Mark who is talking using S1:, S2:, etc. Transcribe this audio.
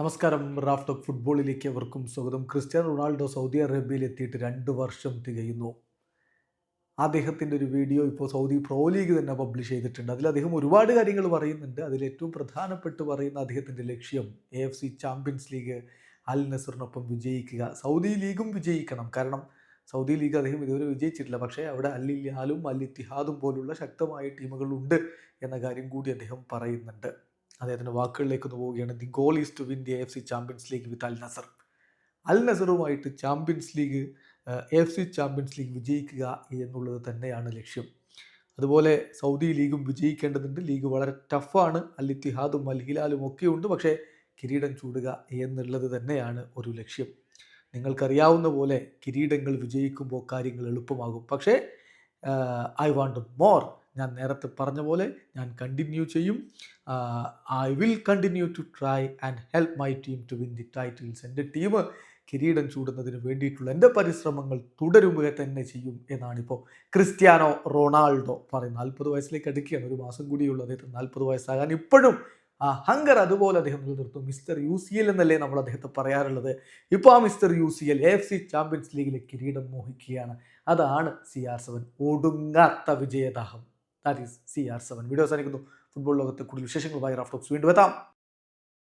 S1: നമസ്കാരം. Raf top ഫുട്ബോളിലേക്ക് അവർക്കും സ്വാഗതം. ക്രിസ്ത്യാനോ റൊണാൾഡോ സൗദി അറേബ്യയിൽ എത്തിയിട്ട് രണ്ട് വർഷം തികയുന്നു. അദ്ദേഹത്തിന്റെ ഒരു വീഡിയോ ഇപ്പോൾ സൗദി പ്രോ ലീഗ് തന്നെ പബ്ലിഷ് ചെയ്തിട്ടുണ്ട്. അതിൽ അദ്ദേഹം ഒരുപാട് കാര്യങ്ങൾ പറയുന്നുണ്ട്. അതിൽ ഏറ്റവും പ്രധാനപ്പെട്ട് പറയുന്ന അദ്ദേഹത്തിന്റെ ലക്ഷ്യം A F C champions league അൽ നസറിനൊപ്പം വിജയിക്കുക. സൗദി ലീഗും വിജയിക്കണം. കാരണം സൗദി ലീഗ് അദ്ദേഹം ഇതുവരെ വിജയിച്ചിട്ടില്ല. പക്ഷേ അവിടെ അൽ ഇല്യാലും അൽ ഇത്തിഹാദും പോലുള്ള ശക്തമായ ടീമുകളുണ്ട് എന്ന കാര്യം കൂടി അദ്ദേഹം പറയുന്നുണ്ട്. അദ്ദേഹത്തിന്റെ വാക്കുകളിലേക്ക് ഒന്ന് പോവുകയാണ്. The goal is to win the F C champions league with Al Nassr Al നസറുമായിട്ട് champions league F C champions league വിജയിക്കുക എന്നുള്ളത് തന്നെയാണ് ലക്ഷ്യം. അതുപോലെ സൗദി ലീഗും വിജയിക്കേണ്ടതുണ്ട്. ലീഗ് വളരെ ടഫാണ്. അൽ ഇത്തിഹാദും അൽ ഹിലാലും ഒക്കെയുണ്ട് പക്ഷേ കിരീടം ചൂടുക എന്നുള്ളത് തന്നെയാണ് ഒരു ലക്ഷ്യം. നിങ്ങൾക്കറിയാവുന്ന പോലെ കിരീടങ്ങൾ വിജയിക്കുമ്പോൾ കാര്യങ്ങൾ എളുപ്പമാകും. പക്ഷേ ഐ വാണ്ട് മോർ ഞാൻ നേരത്തെ പറഞ്ഞ പോലെ ഞാൻ കണ്ടിന്യൂ ചെയ്യും. I will continue to try and help my team to win the titles എന്റെ ടീം കിരീടം ചൂടുന്നതിന് വേണ്ടിയിട്ടുള്ള എന്റെ പരിശ്രമങ്ങൾ തുടരുക തന്നെ ചെയ്യും എന്നാണിപ്പോൾ ക്രിസ്ത്യാനോ റൊണാൾഡോ പറയുന്നത്. നാൽപ്പത് വയസ്സിലേക്ക് അടുക്കുകയാണ് ഒരു മാസം കൂടിയുള്ള അദ്ദേഹത്തിന് നാൽപ്പത് വയസ്സാകാൻ. ഇപ്പോഴും ആ ഹങ്കർ അതുപോലെ അദ്ദേഹം നിലനിർത്തും. മിസ്റ്റർ യു സി എൽ എന്നല്ലേ നമ്മൾ അദ്ദേഹത്തെ പറയാറുള്ളത്? ഇപ്പോൾ ആ mister U C L F C champions ലീഗിലെ കിരീടം മോഹിക്കുകയാണ്. അതാണ് സി ആർ സെവൻ ഒടുങ്ങാത്ത വിജയദാഹം. That is C R seven video അവസാനിക്കുന്നു. ഫുട്ബോൾ ലോകത്തെ കൂടുതൽ വിശേഷങ്ങളുമായി റാഫ്റ്റോക്സ് വീണ്ടും എത്താം.